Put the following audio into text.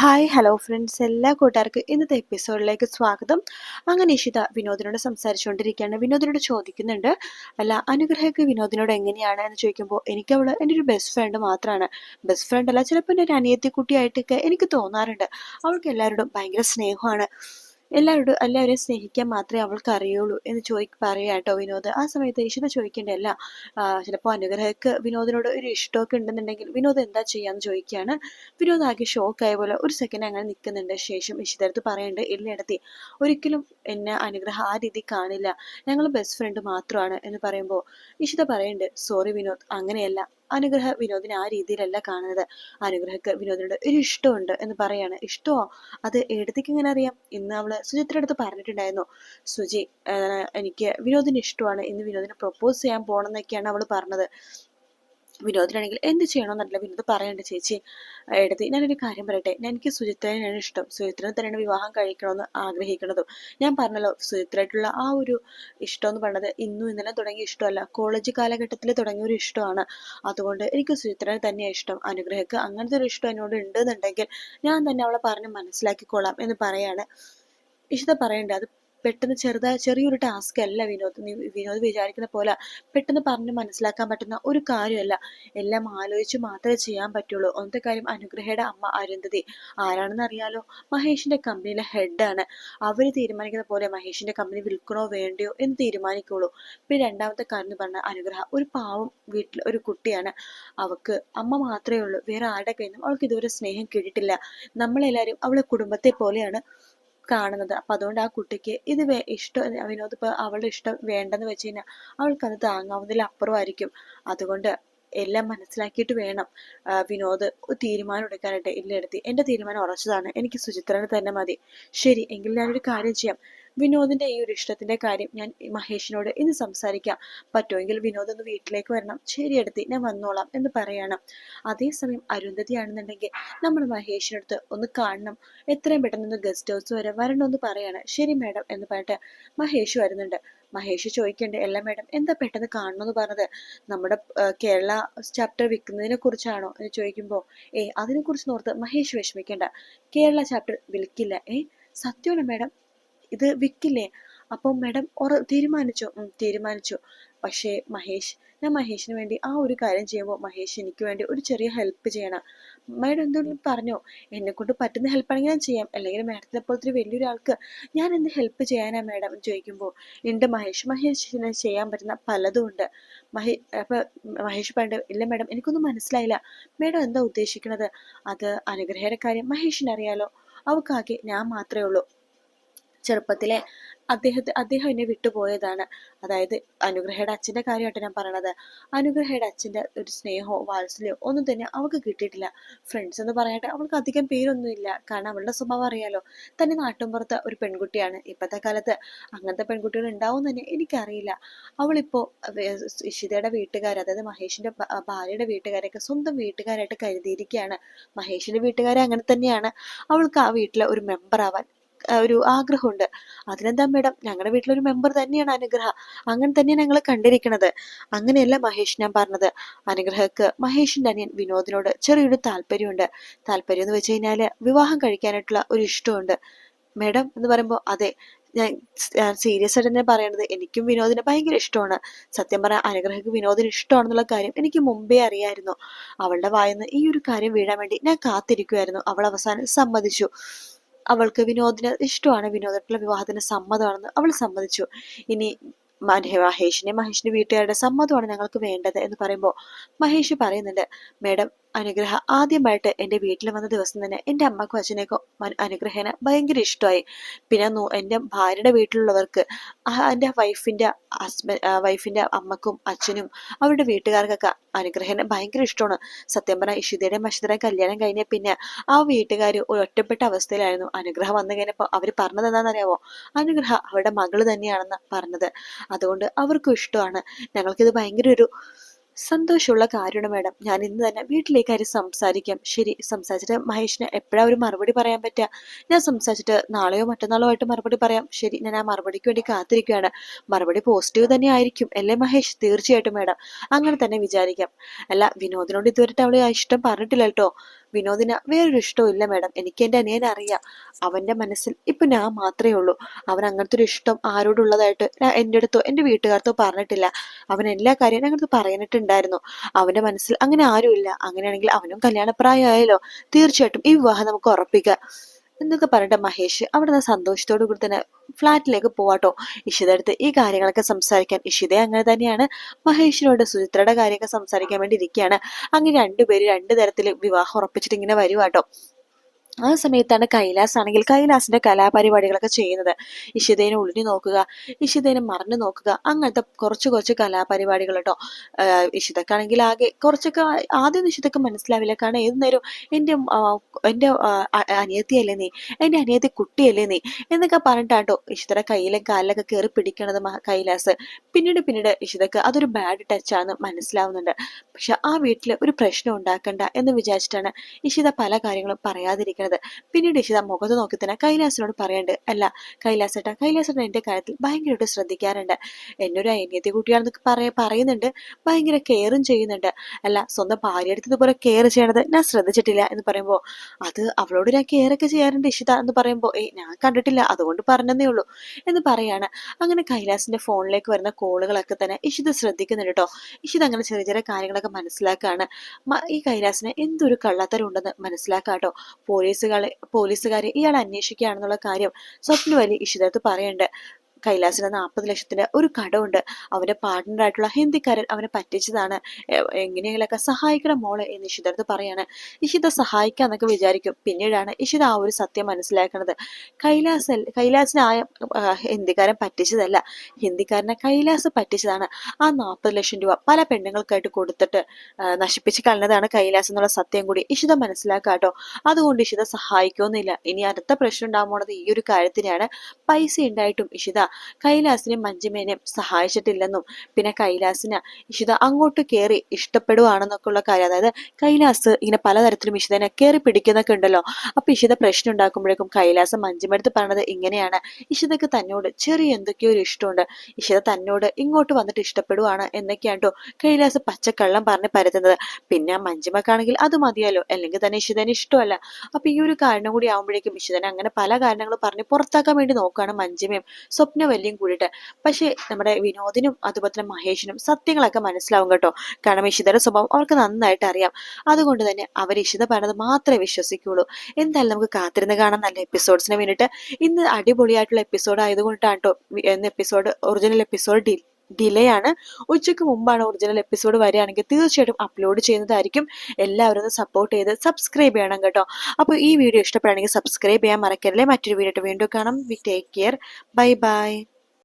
Hi hello friends എല്ലാ കൂട്ടുകാർക്കും ഇന്നത്തെ എപ്പിസോഡിലേക്ക് സ്വാഗതം. അങ്ങനെ ഇഷിത വിനോദിനോട് സംസാരിച്ചുകൊണ്ടിരിക്കുകയാണ്. വിനോദിനോട് ചോദിക്കുന്നുണ്ട് അല്ല അനുഗ്രഹക്ക് വിനോദിനോട് എങ്ങനെയാണ്? എന്ന് ചോദിക്കുമ്പോൾ എനിക്ക് അവൾ എന്റെ ഒരു ബെസ്റ്റ് ഫ്രണ്ട് മാത്രമാണ് ബെസ്റ്റ് ഫ്രണ്ട് അല്ല ചിലപ്പോൾ എന്റെ ഒരു അനിയത്തി കുട്ടിയായിട്ടൊക്കെ എനിക്ക് തോന്നാറുണ്ട്. അവൾക്ക് എല്ലാവരോടും ഭയങ്കര സ്നേഹമാണ്. എല്ലാവരോടും എല്ലാവരെയും സ്നേഹിക്കാൻ മാത്രമേ അവൾക്ക് അറിയുള്ളൂ എന്ന് ചോദി പറയാട്ടോ വിനോദ്. ആ സമയത്ത് ഈശ്വര ചോദിക്കേണ്ടല്ല ചിലപ്പോൾ അനുഗ്രഹക്ക് വിനോദിനോട് ഒരു ഇഷ്ടമൊക്കെ ഉണ്ടെന്നുണ്ടെങ്കിൽ വിനോദ് എന്താ ചെയ്യാന്ന് ചോദിക്കുകയാണ്. വിനോദ് ആകെ ആയ പോലെ ഒരു സെക്കൻഡ് അങ്ങനെ നിൽക്കുന്നുണ്ട്. ശേഷം ഇഷിതടുത്ത് പറയേണ്ടത് എല്ലായിടത്തി ഒരിക്കലും എന്നെ അനുഗ്രഹം ആ രീതി കാണില്ല. ഞങ്ങൾ ബെസ്റ്റ് ഫ്രണ്ട് മാത്രമാണ് എന്ന് പറയുമ്പോൾ ഇഷിത പറയുന്നുണ്ട് സോറി വിനോദ് അങ്ങനെയല്ല. അനുഗ്രഹ വിനോദിനെ ആ രീതിയിലല്ല കാണുന്നത്. അനുഗ്രഹക്ക് വിനോദിനോട് ഒരു ഇഷ്ടമുണ്ട് എന്ന് പറയാണ്. ഇഷ്ടമോ? അത് എടുത്തേക്ക് ഇങ്ങനെ അറിയാം? ഇന്ന് അവൾ സുജിത്തിന്റെ അടുത്ത് പറഞ്ഞിട്ടുണ്ടായിരുന്നു. സുജി എനിക്ക് വിനോദിന് ഇഷ്ടമാണ്. ഇന്ന് വിനോദിനെ പ്രൊപ്പോസ് ചെയ്യാൻ പോകണം എന്നൊക്കെയാണ് അവൾ പറഞ്ഞത്. വിനോദിനാണെങ്കിൽ എന്ത് ചെയ്യണമെന്നല്ല വിനോദ് പറയണ്ട ചേച്ചി എടുത്ത് ഞാനൊരു കാര്യം പറയട്ടെ. എനിക്ക് സുചിത്രനെയാണ് ഇഷ്ടം. സുചിത്രനെ തന്നെയാണ് വിവാഹം കഴിക്കണമെന്ന് ആഗ്രഹിക്കുന്നതും ഞാൻ പറഞ്ഞല്ലോ സുചിത്രയായിട്ടുള്ള ആ ഒരു ഇഷ്ടം എന്ന് പറഞ്ഞത് ഇന്നും ഇന്നലെ തുടങ്ങിയ ഇഷ്ടമല്ല. കോളേജ് കാലഘട്ടത്തിൽ തുടങ്ങിയ ഒരു ഇഷ്ടമാണ്. അതുകൊണ്ട് എനിക്ക് സുചിത്രനെ തന്നെയാണ് ഇഷ്ടം. അനുഗ്രഹക്ക് അങ്ങനത്തെ ഒരു ഇഷ്ടം എന്നോട് ഉണ്ടെന്നുണ്ടെങ്കിൽ ഞാൻ തന്നെ അവളെ പറഞ്ഞ് മനസ്സിലാക്കിക്കോളാം എന്ന് പറയാണ്. ഇഷിത പറയണ്ടേ അത് പെട്ടെന്ന് ചെറുതായ ചെറിയൊരു ടാസ്ക് അല്ല വിനോദ് വിനോദ് വിചാരിക്കുന്ന പോലെ പെട്ടെന്ന് പറഞ്ഞ് മനസ്സിലാക്കാൻ പറ്റുന്ന ഒരു കാര്യമല്ല. എല്ലാം ആലോചിച്ച് മാത്രമേ ചെയ്യാൻ പറ്റുള്ളൂ. ഒന്നത്തെ കാര്യം അനുഗ്രഹയുടെ അമ്മ അരുന്ധതി. ആരാണെന്ന് അറിയാലോ? മഹേഷിന്റെ കമ്പനിയിലെ ഹെഡാണ് അവർ തീരുമാനിക്കുന്ന പോലെ മഹേഷിന്റെ കമ്പനി വിൽക്കണോ വേണ്ടയോ എന്ന് തീരുമാനിക്കുള്ളൂ. പിന്നെ രണ്ടാമത്തെ കാര്യം എന്ന് പറഞ്ഞാൽ അനുഗ്രഹ. ഒരു പാവം വീട്ടിൽ ഒരു കുട്ടിയാണ്. അവക്ക് അമ്മ മാത്രമേ ഉള്ളൂ. വേറെ ആരുടെ കയ്യിൽ നിന്നും അവൾക്ക് ഇതുവരെ സ്നേഹം കിട്ടിയിട്ടില്ല. നമ്മളെല്ലാവരും അവളെ കുടുംബത്തെ പോലെയാണ്. കാണുന്നത്. അപ്പൊ അതുകൊണ്ട് ആ കുട്ടിക്ക് ഇത് ഇഷ്ടം വിനോദ് ഇപ്പൊ അവളുടെ ഇഷ്ടം വേണ്ടെന്ന് വെച്ച് കഴിഞ്ഞാൽ അവൾക്ക് അത് താങ്ങാവുന്നതിൽ അപ്പുറമായിരിക്കും. അതുകൊണ്ട് എല്ലാം മനസ്സിലാക്കിയിട്ട് വേണം. വിനോദ് തീരുമാനം എടുക്കാനായിട്ട് ഇല്ലെടുത്തി. എന്റെ തീരുമാനം ഉറച്ചതാണ്. എനിക്ക് സുചിത്രനെ തന്നെ മതി. ശരി എങ്കിൽ ഞാനൊരു കാര്യം ചെയ്യാം. വിനോദിന്റെ ഈ ഒരു ഇഷ്ടത്തിന്റെ കാര്യം ഞാൻ മഹേഷിനോട് ഇന്ന് സംസാരിക്കാം. പറ്റുമെങ്കിൽ വിനോദ് ഒന്ന് വീട്ടിലേക്ക് വരണം. ശരിയെടുത്തി ഞാൻ വന്നോളാം എന്ന് പറയണം. അതേസമയം അരുന്ധതി ആണെന്നുണ്ടെങ്കിൽ നമ്മൾ മഹേഷിനടുത്ത് ഒന്ന് കാണണം. എത്രയും പെട്ടെന്ന് ഒന്ന് ഗസ്റ്റ് ഹൗസ് വരെ വരണമെന്ന് പറയണം. ശരി മാഡം എന്ന് പറഞ്ഞിട്ട് മഹേഷ് വരുന്നുണ്ട്. മഹേഷ് ചോദിക്കണ്ടേ അല്ല മാഡം എന്താ പെട്ടെന്ന് കാണണമെന്ന് പറഞ്ഞത്? നമ്മുടെ കേരള ചാപ്റ്റർ വിൽക്കുന്നതിനെ കുറിച്ചാണോ? എന്ന് ചോദിക്കുമ്പോൾ ഏ അതിനെ കുറിച്ച് നോർത്ത് മഹേഷ് വിഷമിക്കേണ്ട. കേരള ചാപ്റ്റർ വിൽക്കില്ല. ഏ സത്യമാണ് മാഡം ഇത് വിൽക്കില്ലേ അപ്പോൾ മാഡം ഉറ തീരുമാനിച്ചോ. തീരുമാനിച്ചു. പക്ഷേ മഹേഷ് ഞാൻ മഹേഷിന് വേണ്ടി ആ ഒരു കാര്യം ചെയ്യുമ്പോൾ മഹേഷ് എനിക്ക് വേണ്ടി ഒരു ചെറിയ ഹെൽപ്പ് ചെയ്യണം. മാഡം എന്തെങ്കിലും പറഞ്ഞോ എന്നെ കൊണ്ട് പറ്റുന്ന ഹെൽപ്പാണെങ്കിൽ ഞാൻ ചെയ്യാം. അല്ലെങ്കിൽ മാഡത്തിനെ പോലത്തെ വലിയൊരു ആൾക്ക് ഞാൻ എന്ത് ഹെൽപ്പ് ചെയ്യാനാ മാഡം ചോദിക്കുമ്പോൾ ഉണ്ട് മഹേഷ്. മഹേഷിന് ചെയ്യാൻ പറ്റുന്ന പലതും ഉണ്ട്. മഹേ അപ്പൊ മഹേഷ് പണ്ട് ഇല്ല മാഡം എനിക്കൊന്നും മനസ്സിലായില്ല. മാഡം എന്താ ഉദ്ദേശിക്കുന്നത് അത് അനുഗ്രഹയുടെ കാര്യം മഹേഷിനറിയാലോ. അവക്കാകെ ഞാൻ മാത്രമേ ഉള്ളൂ. ചെറുപ്പത്തിലെ അദ്ദേഹത്തെ അദ്ദേഹം എന്നെ വിട്ടുപോയതാണ്. അതായത് അനുഗ്രഹയുടെ അച്ഛന്റെ കാര്യമായിട്ട് ഞാൻ പറയണത്. അനുഗ്രഹയുടെ അച്ഛന്റെ ഒരു സ്നേഹമോ വാത്സല്യമോ ഒന്നും തന്നെ അവൾക്ക് കിട്ടിയിട്ടില്ല. ഫ്രണ്ട്സ് എന്ന് പറയട്ടെ അവൾക്ക് അധികം പേരൊന്നുമില്ല. കാരണം അവളുടെ സ്വഭാവം അറിയാലോ. തന്നെ നാട്ടുമ്പുറത്ത് ഒരു പെൺകുട്ടിയാണ് ഇപ്പോഴത്തെ കാലത്ത്. അങ്ങനത്തെ പെൺകുട്ടികൾ ഉണ്ടാവും തന്നെ എനിക്കറിയില്ല. അവളിപ്പോൾ ഇഷിതയുടെ വീട്ടുകാർ അതായത് മഹേഷിന്റെ ഭാര്യയുടെ വീട്ടുകാരൊക്കെ സ്വന്തം വീട്ടുകാരായിട്ട് കരുതിയിരിക്കുകയാണ്. മഹേഷിന്റെ വീട്ടുകാരെ അങ്ങനെ തന്നെയാണ്. അവൾക്ക് ആ വീട്ടിലെ ഒരു മെമ്പർ ആവാൻ ഒരു ആഗ്രഹമുണ്ട്. അതിനെന്താ മേഡം? ഞങ്ങളുടെ വീട്ടിലൊരു മെമ്പർ തന്നെയാണ് അനുഗ്രഹ. അങ്ങനെ തന്നെയാണ് ഞങ്ങൾ കണ്ടിരിക്കുന്നത് അങ്ങനെയല്ല മഹേഷ് ഞാൻ പറഞ്ഞത്. അനുഗ്രഹക്ക് മഹേഷിന്റെ അനിയൻ വിനോദിനോട് ചെറിയൊരു താല്പര്യമുണ്ട്. താല്പര്യം എന്ന് വെച്ച് കഴിഞ്ഞാൽ വിവാഹം കഴിക്കാനായിട്ടുള്ള ഒരു ഇഷ്ടമുണ്ട്. മേഡം എന്ന് പറയുമ്പോൾ അതെ ഞാൻ സീരിയസ് ആയിട്ട് തന്നെ പറയണത് എനിക്കും വിനോദിനെ ഭയങ്കര ഇഷ്ടമാണ്. സത്യം പറഞ്ഞാൽ അനുഗ്രഹക്ക് വിനോദിന് ഇഷ്ടമാണെന്നുള്ള കാര്യം എനിക്ക് മുമ്പേ അറിയായിരുന്നു. അവളുടെ വായന്ന് ഈ ഒരു കാര്യം വീഴാൻ വേണ്ടി ഞാൻ കാത്തിരിക്കുമായിരുന്നു അവൾ അവസാനം സമ്മതിച്ചു. അവൾക്ക് വിനോദിന് ഇഷ്ടമാണ്. വിനോദത്തിലുള്ള വിവാഹത്തിന് സമ്മതമാണെന്ന് അവൾ സമ്മതിച്ചു. ഇനി മഹേഷിനെ മഹേഷിന്റെ വീട്ടുകാരുടെ സമ്മതമാണ് ഞങ്ങൾക്ക് വേണ്ടത് എന്ന് പറയുമ്പോൾ മഹേഷ് പറയുന്നുണ്ട് മേഡം അനുഗ്രഹ. ആദ്യമായിട്ട് എന്റെ വീട്ടിൽ വന്ന ദിവസം തന്നെ എന്റെ അമ്മക്കും അച്ഛനേക്കും അനുഗ്രഹനെ ഭയങ്കര ഇഷ്ടമായി. പിന്നെ എന്റെ ഭാര്യയുടെ വീട്ടിലുള്ളവർക്ക് എന്റെ വൈഫിന്റെ ഹസ്ബൻഡ് വൈഫിന്റെ അമ്മക്കും അച്ഛനും അവരുടെ വീട്ടുകാർക്കൊക്കെ അനുഗ്രഹനെ ഭയങ്കര ഇഷ്ടമാണ്. സത്യം പറഞ്ഞാൽ ഇഷിതയുടെ മഷിതയുടെ കല്യാണം കഴിഞ്ഞ പിന്നെ ആ വീട്ടുകാർ ഒരു ഒറ്റപ്പെട്ട അവസ്ഥയിലായിരുന്നു അനുഗ്രഹം വന്നു കഴിഞ്ഞപ്പോൾ അവർ പറഞ്ഞത് എന്താണെന്നറിയാവോ? അനുഗ്രഹ അവരുടെ മകൾ തന്നെയാണെന്ന് പറഞ്ഞത്. അതുകൊണ്ട് അവർക്കും ഇഷ്ടമാണ്. ഞങ്ങൾക്കിത് ഭയങ്കര ഒരു സന്തോഷമുള്ള കാര്യമാണ് മാഡം. ഞാൻ ഇന്ന് തന്നെ വീട്ടിലേക്ക് കാര്യം സംസാരിക്കാം? ശരി സംസാരിച്ചിട്ട് മഹേഷിന് എപ്പോഴാ ഒരു മറുപടി പറയാൻ പറ്റുക ഞാൻ സംസാരിച്ചിട്ട് നാളെയോ മറ്റന്നാളോ ആയിട്ട് മറുപടി പറയാം. ശരി ഞാൻ ആ മറുപടിക്ക് വേണ്ടി കാത്തിരിക്കുകയാണ്. മറുപടി പോസിറ്റീവ് തന്നെ ആയിരിക്കും. അല്ലേ മഹേഷ്? തീർച്ചയായിട്ടും മാഡം. അങ്ങനെ തന്നെ വിചാരിക്കാം. അല്ല വിനോദിനോട് ഇതുവരെ അവളെ ഇഷ്ടം പറഞ്ഞിട്ടില്ല കേട്ടോ വിനോദിന് വേറൊരു ഇഷ്ടവും ഇല്ല മാഡം. എനിക്ക് എന്റെ അനിയനെ അറിയാം. അവന്റെ മനസ്സിൽ ഇപ്പം ഞാൻ മാത്രമേ ഉള്ളൂ. അവൻ അങ്ങനത്തെ ഒരു ഇഷ്ടം ആരോടുള്ളതായിട്ട് എന്റെ അടുത്തോ എന്റെ വീട്ടുകാർത്തോ പറഞ്ഞിട്ടില്ല. അവൻ എല്ലാ കാര്യവും ഞങ്ങൾക്ക് പറഞ്ഞിട്ടുണ്ടായിരുന്നു. അവന്റെ മനസ്സിൽ അങ്ങനെ ആരുമില്ല. അങ്ങനെയാണെങ്കിൽ അവനും കല്യാണപ്രായമായല്ലോ. തീർച്ചയായിട്ടും ഈ വിവാഹം നമുക്ക് ഉറപ്പിക്കാം. എന്നൊക്കെ പറഞ്ഞിട്ട് മഹേഷ് അവിടെ നിന്ന് സന്തോഷത്തോടു കൂടി തന്നെ ഫ്ലാറ്റിലേക്ക് പോവാട്ടോ. ഇഷിത അടുത്ത് ഈ കാര്യങ്ങളൊക്കെ സംസാരിക്കാൻ ഇഷിത അങ്ങനെ തന്നെയാണ്. മഹേഷിനോട് സുചിത്രയുടെ കാര്യമൊക്കെ സംസാരിക്കാൻ വേണ്ടി ഇരിക്കുകയാണ്. അങ്ങനെ രണ്ടുപേര് രണ്ടു തരത്തിൽ വിവാഹം ഉറപ്പിച്ചിട്ട് ഇങ്ങനെ വരുവാട്ടോ. ആ സമയത്താണ് കൈലാസ് ആണെങ്കിൽ കൈലാസിന്റെ കലാപരിപാടികളൊക്കെ ചെയ്യുന്നത്. ഇഷിതേനെ ഉള്ളിനി നോക്കുക ഇഷിതേനെ മറിഞ്ഞു നോക്കുക അങ്ങനത്തെ കുറച്ച് കുറച്ച് കലാപരിപാടികൾ കേട്ടോ. ഇഷിതക്കാണെങ്കിൽ ആകെ കുറച്ചൊക്കെ ആദ്യം ഇഷിതക്ക് മനസ്സിലാവില്ല. കാരണം ഏത് നേരം എന്റെ എന്റെ അനിയത്തിയല്ലേ നീ? എന്റെ അനിയത്തി കുട്ടിയല്ലേ നീ? എന്നൊക്കെ പറഞ്ഞിട്ടാട്ടോ ഇഷിതയുടെ കയ്യിലെ കാലിലൊക്കെ കയറി പിടിക്കണത് കൈലാസ്. പിന്നീട് പിന്നീട് ഇഷിതക്ക് അതൊരു ബാഡ് ടച്ച് ആണെന്ന് മനസ്സിലാവുന്നുണ്ട്. പക്ഷെ ആ വീട്ടിൽ ഒരു പ്രശ്നം ഉണ്ടാക്കണ്ട എന്ന് വിചാരിച്ചിട്ടാണ് ഇഷിത പല കാര്യങ്ങളും പറയാതിരിക്കുന്നത് പറയുന്നത്. പിന്നീട് ഇഷിത മുഖത്ത് നോക്കി തന്നെ കൈലാസിനോട് പറയണ്ട് അല്ല കൈലാസേട്ട കൈലാസേട്ടൻ എന്റെ കാര്യത്തിൽ ഭയങ്കരമായിട്ട് ശ്രദ്ധിക്കാറുണ്ട്. എന്നൊരു അനിയത്തി കുട്ടിയാണെന്ന് പറയ പറയുന്നുണ്ട് ഭയങ്കര കെയറും ചെയ്യുന്നുണ്ട്. അല്ല സ്വന്തം ഭാര്യ ഇതുപോലെ കെയർ ചെയ്യണത് ഞാൻ ശ്രദ്ധിച്ചിട്ടില്ല എന്ന് പറയുമ്പോൾ അത് അവളോട് ഞാൻ കെയർ ഒക്കെ ചെയ്യാറുണ്ട് ഇഷിത എന്ന് പറയുമ്പോൾ ഏയ് ഞാൻ കണ്ടിട്ടില്ല അതുകൊണ്ട് പറഞ്ഞതേ ഉള്ളൂ എന്ന് പറയാണ്. അങ്ങനെ കൈലാസിന്റെ ഫോണിലേക്ക് വരുന്ന കോളുകളൊക്കെ തന്നെ ഇഷിത ശ്രദ്ധിക്കുന്നുണ്ട് കേട്ടോ ഇഷിത അങ്ങനെ ചെറിയ ചെറിയ കാര്യങ്ങളൊക്കെ മനസ്സിലാക്കാണ്. ഈ കൈലാസിന് എന്തൊരു കള്ളത്തരം ഉണ്ടെന്ന് മനസ്സിലാക്കാട്ടോ പോലീസ് പോലീസുകളെ പോലീസുകാരെ ഇയാൾ അന്വേഷിക്കുകയാണെന്നുള്ള കാര്യം സ്വപ്നവലി ഇഷിതത്ത് പറയുന്നുണ്ട് കൈലാസിന് നാൽപ്പത് ലക്ഷത്തിന്റെ ഒരു കടമുണ്ട് അവന്റെ പാർട്ട്ണറായിട്ടുള്ള ഹിന്ദിക്കാരൻ അവനെ പറ്റിച്ചതാണ്. എങ്ങനെയെങ്കിലൊക്കെ സഹായിക്കണം മോളെ എന്ന് ഇഷിതടുത്ത് പറയാണ്. ഇഷിത സഹായിക്കാന്നൊക്കെ വിചാരിക്കും. പിന്നീടാണ് ഇഷിത ആ ഒരു സത്യം മനസ്സിലാക്കുന്നത് കൈലാസ് കൈലാസിനെ ആ ഹിന്ദിക്കാരൻ പറ്റിച്ചതല്ല. ഹിന്ദിക്കാരനെ കൈലാസ് പറ്റിച്ചതാണ്. ആ നാൽപ്പത് ലക്ഷം രൂപ പല പെണ്ണുങ്ങൾക്കായിട്ട് കൊടുത്തിട്ട് നശിപ്പിച്ച് കളഞ്ഞതാണ് കൈലാസ് എന്നുള്ള സത്യം കൂടി ഇഷിത മനസ്സിലാക്കാട്ടോ അതുകൊണ്ട് ഇഷിത സഹായിക്കുമെന്നില്ല ഇനി അടുത്ത പ്രശ്നം ഉണ്ടാകുമ്പോൾ ഈ ഒരു കാര്യത്തിനാണ് പൈസ ഉണ്ടായിട്ടും ഇഷിത കൈലാസിനെയും മഞ്ജുമേനെ സഹായിച്ചിട്ടില്ലെന്നും പിന്നെ കൈലാസിന് ഇഷിത അങ്ങോട്ട് കയറി ഇഷ്ടപ്പെടുവാണെന്നൊക്കെ ഉള്ള കാര്യം. അതായത് കൈലാസ് ഇങ്ങനെ പലതരത്തിലും ഇഷിതനെ കയറി പിടിക്കുന്നൊക്കെ ഉണ്ടല്ലോ. അപ്പൊ ഇഷിത പ്രശ്നം ഉണ്ടാക്കുമ്പോഴേക്കും കൈലാസ് മഞ്ജുമെടുത്ത് പറഞ്ഞത് ഇങ്ങനെയാണ്. ഇഷിതക്ക് തന്നോട് ചെറിയ എന്തൊക്കെയോ ഒരു ഇഷ്ടമുണ്ട്. ഇഷിത തന്നോട് ഇങ്ങോട്ട് വന്നിട്ട് ഇഷ്ടപ്പെടുവാണ് കേട്ടോ കൈലാസ് പച്ചക്കള്ളം പറഞ്ഞ് പരത്തുന്നത്. പിന്നെ മഞ്ജുമക്കാണെങ്കിൽ അത് മതിയല്ലോ. അല്ലെങ്കിൽ തന്നെ ഇഷിതന് ഇഷ്ടമല്ല. അപ്പൊ ഈ ഒരു കാരണം കൂടി ആവുമ്പോഴേക്കും ഇഷിതനെ അങ്ങനെ പല കാരണങ്ങളും പറഞ്ഞ് പുറത്താക്കാൻ വേണ്ടി നോക്കുകയാണ് മഞ്ജുമയും സ്വപ്ന വലിയും കൂടിയിട്ട്. പക്ഷേ നമ്മുടെ വിനോദിനും അതുപോലെ തന്നെ മഹേഷിനും സത്യങ്ങളൊക്കെ മനസ്സിലാവും കേട്ടോ. കാരണം ഇഷിതയുടെ സ്വഭാവം അവർക്ക് നന്നായിട്ട് അറിയാം. അതുകൊണ്ട് തന്നെ അവർ ഇഷിത പറഞ്ഞത് മാത്രമേ വിശ്വസിക്കുള്ളൂ. എന്തായാലും നമുക്ക് കാത്തിരുന്ന് കാണാൻ നല്ല എപ്പിസോഡ്സിന് വേണ്ടിയിട്ട്. ഇന്ന് അടിപൊളിയായിട്ടുള്ള എപ്പിസോഡ് ആയതുകൊണ്ടാണ് കേട്ടോ എപ്പിസോഡ് ഒറിജിനൽ എപ്പിസോഡ് ഡിലേ ആണ്. ഉച്ചയ്ക്ക് മുമ്പാണ് ഒറിജിനൽ എപ്പിസോഡ് വരികയാണെങ്കിൽ തീർച്ചയായിട്ടും അപ്ലോഡ് ചെയ്യുന്നതായിരിക്കും. എല്ലാവരും സപ്പോർട്ട് ചെയ്ത് സബ്സ്ക്രൈബ് ചെയ്യണം കേട്ടോ. അപ്പോൾ ഈ വീഡിയോ ഇഷ്ടപ്പെടുകയാണെങ്കിൽ സബ്സ്ക്രൈബ് ചെയ്യാൻ മറക്കരുതേ. മറ്റൊരു വീഡിയോ വീണ്ടും കാണാം. We take care bye bye